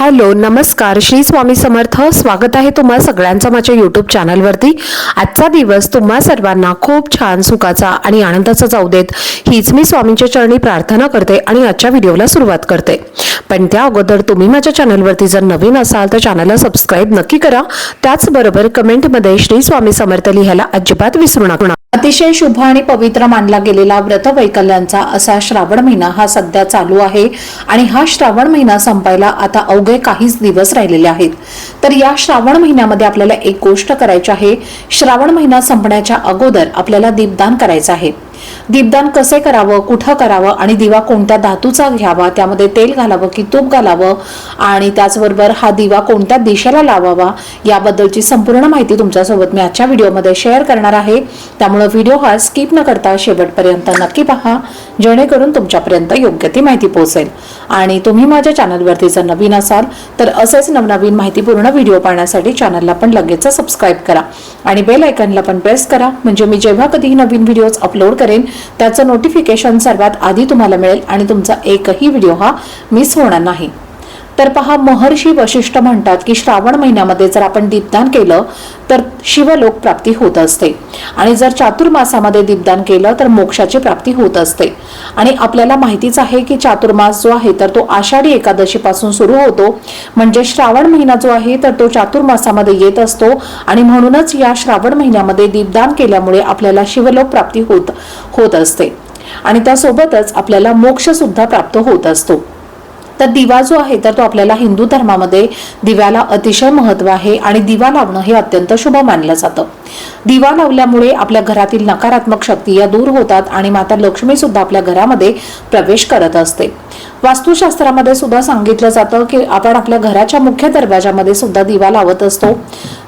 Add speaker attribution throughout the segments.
Speaker 1: Hello नमस्कार. श्री स्वामी समर्थ. स्वागत आहे तुम्हा सगळ्यांचं माझ्या यूट्यूब चॅनलवरती आजचा दिवस तुम्हा सर्वांना खूप छान सुखाचा आणि आनंदाचा जाऊ देत. हीच मी स्वामींच्या चरणी प्रार्थना करते आणि आजच्या व्हिडिओला सुरुवात करते. पण त्या अगोदर तुम्ही माझ्या चॅनलवरती जर नवीन असाल तर चॅनलला सबस्क्राईब नक्की करा. त्याचबरोबर कमेंटमध्ये श्री स्वामी समर्थ लिहायला अजिबात विसरू नका.
Speaker 2: अतिशय शुभ आणि पवित्र मानला गेलेला व्रत वैकल्यांचा असा श्रावण महिना हा सध्या चालू आहे. आणि हा श्रावण महिना संपायला आता अवघड अवघे काहीच दिवस राहिलेले आहेत. तर या श्रावण महिन्यामध्ये आपल्याला एक गोष्ट करायची आहे. श्रावण महिना संपण्याच्या अगोदर आपल्याला दीपदान करायचं आहे. दीपदान कसे करावं कुठं करावं आणि दिवा कोणत्या धातूचा घ्यावा त्यामध्ये तेल घालावं की तूप घालावं आणि त्याचबरोबर हा दिवा कोणत्या दिशेला लावावा याबद्दलची संपूर्ण माहिती तुमच्यासोबत मी आजच्या व्हिडिओमध्ये शेअर करणार आहे. त्यामुळे व्हिडिओ हा स्किप न करता शेवटपर्यंत नक्की पहा जेणेकरून तुमच्यापर्यंत योग्य ती माहिती पोहोचेल. आणि तुम्ही माझ्या चॅनलवरती जर नवीन असाल तर असेच नवनवीन माहितीपूर्ण व्हिडिओ पाहण्यासाठी चॅनलला पण लगेच सबस्क्राईब करा आणि बेल आयकनला पण प्रेस करा म्हणजे मी जेव्हा कधीही नवीन व्हिडिओज अपलोड करेन त्याचं नोटिफिकेशन सर्वात आधी तुम्हाला मिळेल आणि तुमचा एकही व्हिडिओ हा मिस होणार नाही. तर पहा महर्षी वशिष्ठ म्हणतात की श्रावण महिन्यामध्ये जर आपण दीपदान केलं तर शिवलोक प्राप्ती होत असते. आणि जर चातुर्मासामध्ये दीपदान केलं तर मोक्षाची प्राप्ती होत असते. आणि आपल्याला माहितीच आहे की चातुर्मास जो आहे तर तो आषाढी एकादशीपासून सुरू होतो. म्हणजे श्रावण महिना जो आहे तर तो चातुर्मासामध्ये येत असतो. आणि म्हणूनच या श्रावण महिन्यामध्ये दीपदान केल्यामुळे आपल्याला शिवलोक प्राप्ती होत होत असते. आणि त्यासोबतच आपल्याला मोक्ष सुद्धा प्राप्त होत असतो. तर दिवा जो आहे तर तो आपल्याला हिंदू धर्मामध्ये दिव्याला अतिशय महत्त्व आहे आणि दिवा लावणं हे अत्यंत शुभ मानलं जातं. दिवा लावल्यामुळे आपल्या घरातील नकारात्मक शक्ती या दूर होतात आणि माता लक्ष्मी सुद्धा आपल्या घरामध्ये प्रवेश करत असते. वास्तुशास्त्रामध्ये सुद्धा सांगितलं जातं की आपण आपल्या घराच्या मुख्य दरवाजामध्ये सुद्धा दिवा लावत असतो.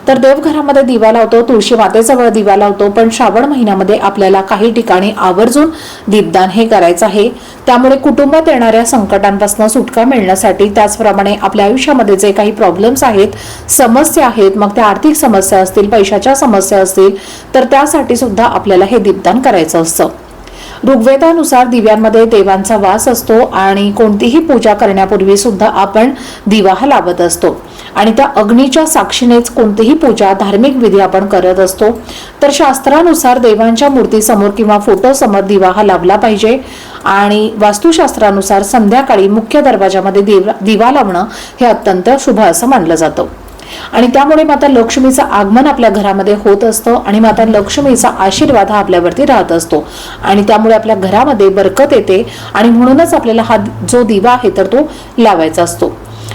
Speaker 2: तर देवघरामध्ये दिवा लावतो तुळशी मातेजवळ दिवा लावतो पण श्रावण महिन्यामध्ये आपल्याला काही ठिकाणी आवर्जून दीपदान हे करायचं आहे. त्यामुळे कुटुंबात येणाऱ्या संकटांपासून सुटका मिळण्यासाठी त्याचप्रमाणे आपल्या आयुष्यामध्ये जे काही प्रॉब्लेम्स आहेत समस्या आहेत मग त्या आर्थिक समस्या असतील पैशाच्या समस्या असतील तर त्यासाठी सुद्धा आपल्याला हे दीपदान करायचं असतं. ऋग्वेदानुसार दिव्यांमध्ये देवांचा वास असतो आणि कोणतीही पूजा करण्यापूर्वी सुद्धा आपण दिवा हा लावत असतो. आणि त्या अग्नीच्या साक्षीनेच कोणतीही पूजा धार्मिक विधी आपण करत असतो. तर शास्त्रानुसार देवांच्या मूर्तीसमोर किंवा फोटोसमोर दिवा हा लावला पाहिजे. आणि वास्तुशास्त्रानुसार संध्याकाळी मुख्य दरवाजामध्ये दिवा दिवा लावणं हे अत्यंत शुभ असं मानलं जातं. आणि त्यामुळे माता लक्ष्मीचं आगमन आपल्या घरामध्ये होत असतं आणि माता लक्ष्मीचा आशीर्वाद हा आपल्यावरती राहत असतो. आणि त्यामुळे आपल्या घरामध्ये बरकत येते आणि म्हणूनच आपल्याला हा जो दिवा आहे तर तो लावायचा असतो.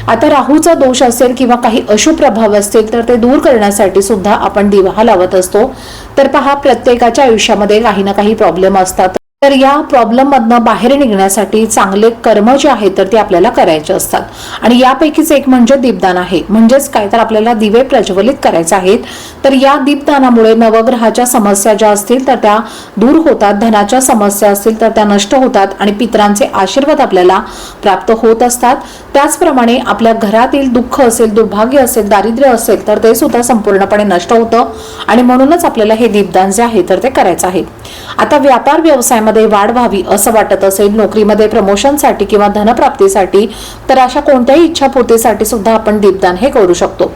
Speaker 2: आता राहूचा दोष असेल किंवा काही अशुभ प्रभाव असतील तर ते दूर करण्यासाठी सुद्धा आपण दिवा हा लावत असतो. तर पहा प्रत्येकाच्या आयुष्यामध्ये काही ना काही प्रॉब्लेम असतात. तर या प्रॉब्लेम मधनं बाहेर निघण्यासाठी चांगले कर्म जे आहेत तर ते आपल्याला करायचे असतात. आणि यापैकीच एक म्हणजे दीपदान आहे. म्हणजेच काय? तर आपल्याला दिवे प्रज्वलित करायचे आहेत. तर या दीपदानामुळे नवग्रहाच्या समस्या ज्या असतील तर त्या दूर होतात. धनाच्या समस्या असतील तर त्या नष्ट होतात आणि पित्रांचे आशीर्वाद आपल्याला प्राप्त होत असतात. त्याचप्रमाणे आपल्या घरातील दुःख असेल दुर्भाग्य असेल दारिद्र्य असेल तर ते सुद्धा संपूर्णपणे नष्ट होतं. आणि म्हणूनच आपल्याला हे दीपदान जे आहे तर ते करायचं आहे. आता व्यापार व्यवसायामध्ये वाढ व्हावी असं वाटत असेल नोकरीमध्ये प्रमोशनसाठी किंवा धनप्राप्तीसाठी तर अशा कोणत्याही इच्छापूर्तीसाठी सुद्धा आपण दीपदान हे करू शकतो.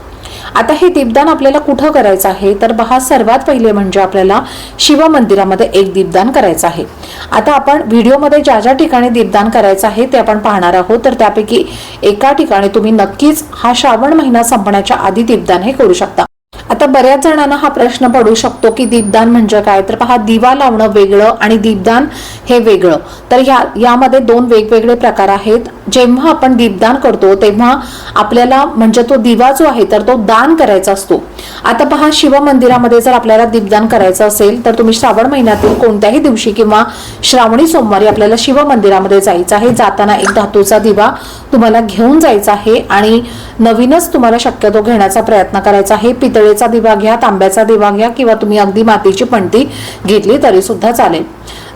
Speaker 2: आता हे दीपदान आपल्याला कुठं करायचं आहे? तर पहा सर्वात पहिले म्हणजे आपल्याला शिव मंदिरामध्ये एक दीपदान करायचं आहे. आता आपण व्हिडिओमध्ये ज्या ज्या ठिकाणी दीपदान करायचं आहे ते आपण पाहणार आहोत. तर त्यापैकी एका ठिकाणी तुम्ही नक्कीच हा श्रावण महिना संपण्याच्या आधी दीपदान हे करू शकता. आता बऱ्याच जणांना हा प्रश्न पडू शकतो की दीपदान म्हणजे काय? तर पहा दिवा लावणं वेगळं आणि दीपदान हे वेगळं. तर या यामध्ये दोन वेगवेगळे प्रकार आहेत. जेव्हा आपण दीपदान करतो तेव्हा आपल्याला म्हणजे तो दिवा जो आहे तर तो दान करायचा असतो. आता पहा शिव मंदिरामध्ये जर आपल्याला दीपदान करायचं असेल तर तुम्ही श्रावण महिन्यातील कोणत्याही दिवशी किंवा श्रावणी सोमवारी आपल्याला शिव मंदिरामध्ये जायचं आहे. जाताना एक धातूचा दिवा तुम्हाला घेऊन जायचा आहे आणि नवीनच तुम्हाला शक्यतो घेण्याचा प्रयत्न करायचा आहे. पितळेचा दिवा घ्या तांब्याचा दिवा घ्या किंवा तुम्ही अगदी मातीची पणती घेतली तरी सुद्धा चालेल.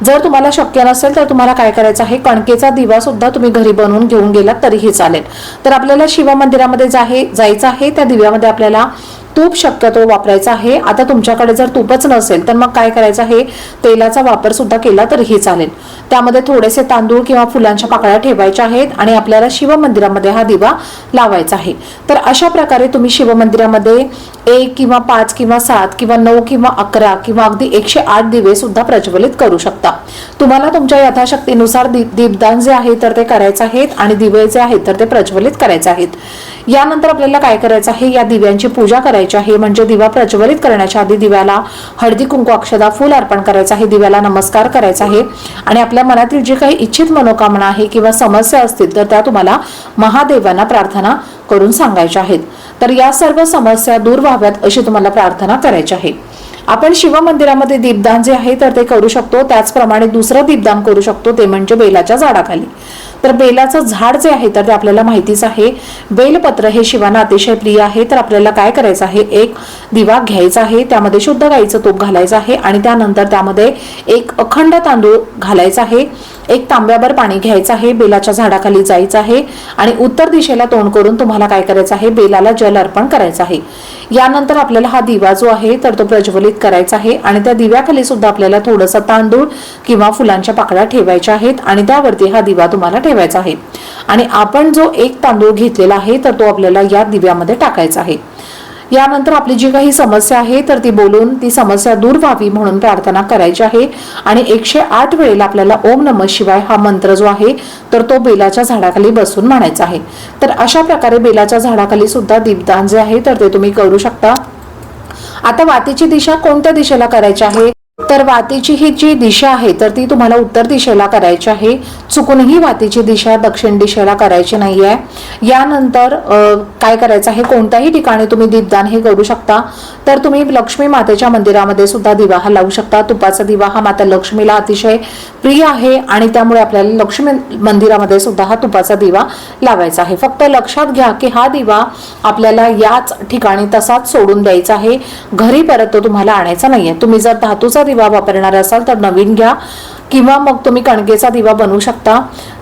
Speaker 2: जर तुम्हाला शक्य नसेल तर तुम्हाला काय करायचं आहे? कणकेचा दिवा सुद्धा तुम्ही घरी बनवून घेऊन गेलात तरीही चालेल. तर आपल्याला शिव मंदिरामध्ये जाहे जायचं आहे त्या दिव्यामध्ये आपल्याला तूप शक्यतो वापरायचं आहे. आता तुमच्याकडे जर तूपच नसेल तर मग काय करायचं आहे? तेलाचा वापर सुद्धा केला तरीही चालेल. त्यामध्ये थोडेसे तांदूळ किंवा फुलांच्या पाकळ्या ठेवायच्या आहेत आणि आपल्याला शिवमंदिरामध्ये हा दिवा लावायचा आहे. तर अशा प्रकारे तुम्ही शिवमंदिरामध्ये एक किंवा पाच किंवा सात किंवा नऊ किंवा अकरा किंवा अगदी एकशे आठ दिवे सुद्धा प्रज्वलित करू शकता. तुम्हाला तुमच्या यथाशक्तीनुसार दीप दीपदान जे आहे तर ते करायचे आहेत आणि दिवे जे आहेत तर ते प्रज्वलित करायचे आहेत. यानंतर आपल्याला काय करायचं आहे? या दिव्यांची पूजा करायची करायची आहे म्हणजे दिवा प्रज्वलित करण्याच्या आधी दिव्याला हळदी कुंकू अक्षदा फुल अर्पण करायचं आहे. दिव्याला नमस्कार करायचा आहे. आणि आपल्या मनातील जी काही इच्छित मनोकामना आहे किंवा समस्या असतील तर त्या तुम्हाला महादेवांना प्रार्थना करून सांगायच्या आहेत. तर या सर्व समस्या दूर व्हाव्यात अशी तुम्हाला प्रार्थना करायची आहे. आपण शिव मंदिरामध्ये दीपदान जे आहे तर ते करू शकतो. त्याचप्रमाणे दुसरं दीपदान करू शकतो. ते म्हणजे बेलाच्या झाडाखाली. तर बेलाचं झाड जे आहे तर ते आपल्याला माहितीच आहे. बेलपत्र हे शिवांना अतिशय प्रिय आहे. तर आपल्याला काय करायचं आहे? एक दिवा घ्यायचा आहे. त्यामध्ये शुद्ध गाईचं तूप घालायचं आहे आणि त्यानंतर त्यामध्ये एक अखंड तांदूळ घालायचा आहे. एक तांब्याभर पाणी घ्यायचं आहे. बेलाच्या झाडाखाली जायचं आहे आणि उत्तर दिशेला तोंड करून तुम्हाला काय करायचं आहे? बेलाला जल अर्पण करायचं आहे. यानंतर आपल्याला हा दिवा जो आहे तर तो प्रज्वलित करायचा आहे आणि त्या दिव्याखाली सुद्धा आपल्याला थोडंसं तांदूळ किंवा फुलांच्या पाकळ्या ठेवायच्या आहेत आणि त्यावरती हा दिवा तुम्हाला ठेवायचा आहे. आणि आपण जो एक तांदूळ घेतलेला आहे तर तो आपल्याला या दिव्यामध्ये टाकायचा आहे. यानंतर आपली जी काही समस्या आहे तर ती बोलून ती समस्या दूर व्हावी म्हणून प्रार्थना करायची आहे. आणि एकशे आठ वेळेला आपल्याला ओम नम शिवाय हा मंत्र जो आहे तर तो बेलाच्या झाडाखाली बसून म्हणायचा आहे. तर अशा प्रकारे बेलाच्या झाडाखाली सुद्धा दीपदान जे आहे तर ते तुम्ही करू शकता. आता वातीची दिशा कोणत्या दिशेला करायची आहे? तर वातीची ही जी दिशा आहे तर ती तुम्हाला उत्तर दिशेला करायची आहे. चुकूनही वातीची दिशा दक्षिण दिशेला करायची नाहीये. यानंतर काय करायचं आहे? कोणत्याही ठिकाणी तुम्ही दीपदान हे करू शकता. तर तुम्ही लक्ष्मी मातेच्या मंदिरामध्ये सुद्धा दिवा हा लावू शकता. तुपाचा दिवा हा माता लक्ष्मीला अतिशय प्रिय आहे आणि त्यामुळे आपल्याला लक्ष्मी मंदिरामध्ये सुद्धा हा तुपाचा दिवा लावायचा आहे. फक्त लक्षात घ्या की हा दिवा आपल्याला याच ठिकाणी तसाच सोडून द्यायचा आहे. घरी परत तो तुम्हाला आणायचा नाहीये. तुम्ही जर धातूचा दिवा वापरणार असाल तर नवीन घ्या. किंवा मग तुम्ही कणकेचा दिवा बनवू शकता.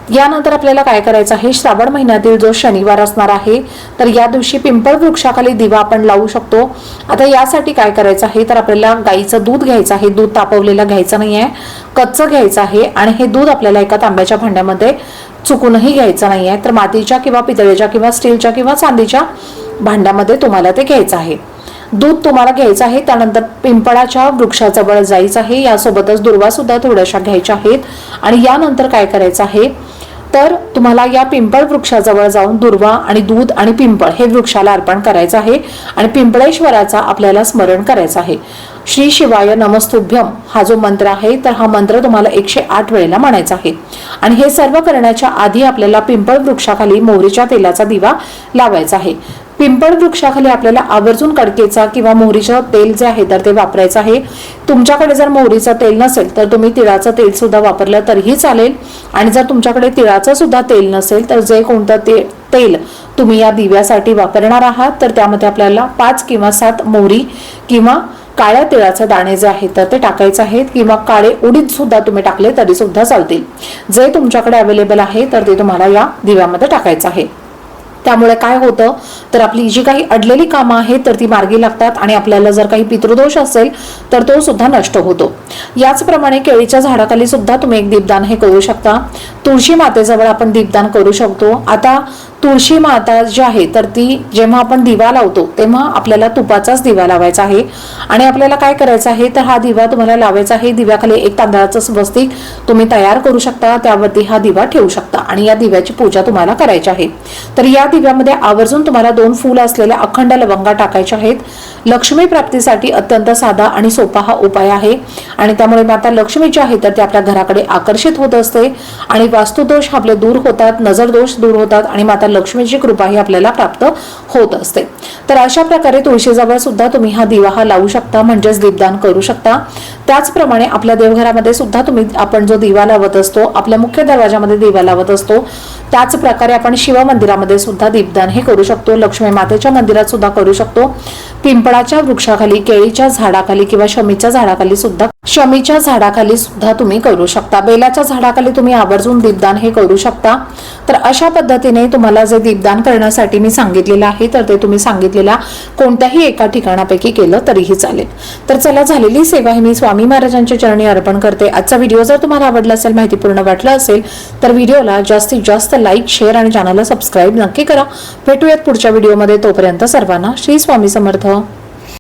Speaker 2: यानंतर आपल्याला काय करायचं आहे? श्रावण महिन्यातील जो शनिवार असणार आहे तर या दिवशी पिंपळ वृक्षाखाली दिवा आपण लावू शकतो. आता यासाठी काय करायचं आहे? तर आपल्याला गाईचं दूध घ्यायचं आहे. दूध तापवलेलं घ्यायचं नाही आहे कच्चं घ्यायचं आहे आणि हे दूध आपल्याला एका तांब्याच्या भांड्यामध्ये चुकूनही घ्यायचं नाही आहे तर मातीच्या किंवा पितळेच्या किंवा स्टीलच्या किंवा चांदीच्या भांड्यामध्ये तुम्हाला ते घ्यायचं आहे. दूध तुम्हाला घ्यायचं आहे त्यानंतर पिंपळाच्या वृक्षाजवळ जायचं आहे. यासोबतच दुर्वा सुद्धा थोड्याशा घ्यायच्या आहेत. आणि यानंतर काय करायचं आहे? तर तुम्हाला या पिंपळ वृक्षाजवळ जाऊन दुर्वा आणि दूध आणि पिंपळ हे वृक्षाला अर्पण करायचं आहे. आणि पिंपळेश्वराचा आपल्याला स्मरण करायचं आहे. श्री शिवाय नमस्तुभ्यम हा जो मंत्र आहे तर हा मंत्र तुम्हाला एकशे आठ वेळेला म्हणायचा आहे. आणि हे सर्व करण्याच्या आधी आपल्याला पिंपळ वृक्षाखाली मोहरीच्या तेलाचा दिवा लावायचा आहे. पिंपळ वृक्षाखाली आपल्याला आवर्जून कडकेचा किंवा मोहरीचं तेल जे आहे तर ते वापरायचं आहे. तुमच्याकडे जर मोहरीचं तेल नसेल तर तुम्ही तिळाचं तेल सुद्धा वापरलं तरीही चालेल. आणि जर तुमच्याकडे तिळाचं सुद्धा तेल नसेल तर जे कोणतं ते तेल तुम्ही या दिव्यासाठी वापरणार आहात तर त्यामध्ये आपल्याला पाच किंवा सात मोहरी किंवा काळ्या तिळाचे दाणे जे आहेत तर ते टाकायचे आहेत. किंवा काळे उडीद सुद्धा तुम्ही टाकले तरी सुद्धा चालतील. जे तुमच्याकडे अवेलेबल आहे तर ते तुम्हाला या दिव्यामध्ये टाकायचं आहे. त्यामुळे काय होतं? तर आपली जी काही अडलेली कामं आहेत तर ती मार्गी लागतात आणि आपल्याला जर काही पितृदोष असेल तर तो सुद्धा नष्ट होतो. याचप्रमाणे केळीच्या झाडाखाली सुद्धा तुम्ही एक दीपदान हे करू शकता. तुळशी मातेजवळ आपण दीपदान करू शकतो. आता तुळशी माता जी आहे तर ती जेव्हा आपण दिवा लावतो तेव्हा आपल्याला तुपाचाच दिवा लावायचा आहे. आणि आपल्याला काय करायचं आहे तर हा दिवा तुम्हाला लावायचा आहे. दिव्याखाली एक तांदळाचं स्वस्तिक तुम्ही तयार करू शकता त्यावरती हा दिवा ठेवू शकता आणि या दिव्याची पूजा तुम्हाला करायची आहे. तर या दिव्यामध्ये आवर्जून तुम्हाला दोन फुलं असलेल्या अखंड लवंगा टाकायच्या आहेत. लक्ष्मी प्राप्तीसाठी अत्यंत साधा आणि सोपा हा उपाय आहे. आणि त्यामुळे माता लक्ष्मी जी आहे तर ती आपल्या घराकडे आकर्षित होत असते. आणि वास्तुदोष आपले दूर होतात नजर दोष दूर होतात. आणि माता लक्ष्मीची कृपा ही आपल्याला प्राप्त होत असते. तर अशा प्रकारे तुळशीजवळ सुद्धा तुम्ही हा दिवा हा लावू शकता म्हणजेच दीपदान करू शकता. त्याचप्रमाणे आपल्या देवघरामध्ये सुद्धा तुम्ही आपण जो दिवा लावत असतो आपल्या मुख्य दरवाजामध्ये दिवा लावत असतो त्याच प्रकारे आपण शिव मंदिरामध्ये सुद्धा दीपदान हे करू शकतो लक्ष्मी मातेच्या मंदिरात सुद्धा करू शकतो. पिंपळाच्या वृक्षाखाली केळीच्या झाडाखाली किंवा शमीच्या झाडाखाली सुद्धा शमीच्या झाडाखाली सुद्धा तुम्ही करू शकता. बेलाच्या झाडाखाली तुम्ही आवर्जून दीपदान हे करू शकता. तर अशा पद्धतीने तुम्हाला तुम्हाला जे दीपदान करण्यासाठी मी सांगितलेलं आहे तर ते तुम्ही सांगितलेल्या कोणत्याही एका ठिकाणापैकी केलं तरीही चालेल. तर चला झालेली सेवा ही मी स्वामी महाराजांच्या चरणी अर्पण करते. आजचा व्हिडिओ जर तुम्हाला आवडला असेल माहितीपूर्ण वाटला असेल तर व्हिडिओला जास्तीत जास्त लाईक शेअर आणि चॅनलला सबस्क्राईब नक्की करा. भेटूयात पुढच्या व्हिडिओमध्ये. तोपर्यंत सर्वांना श्री स्वामी समर्थ.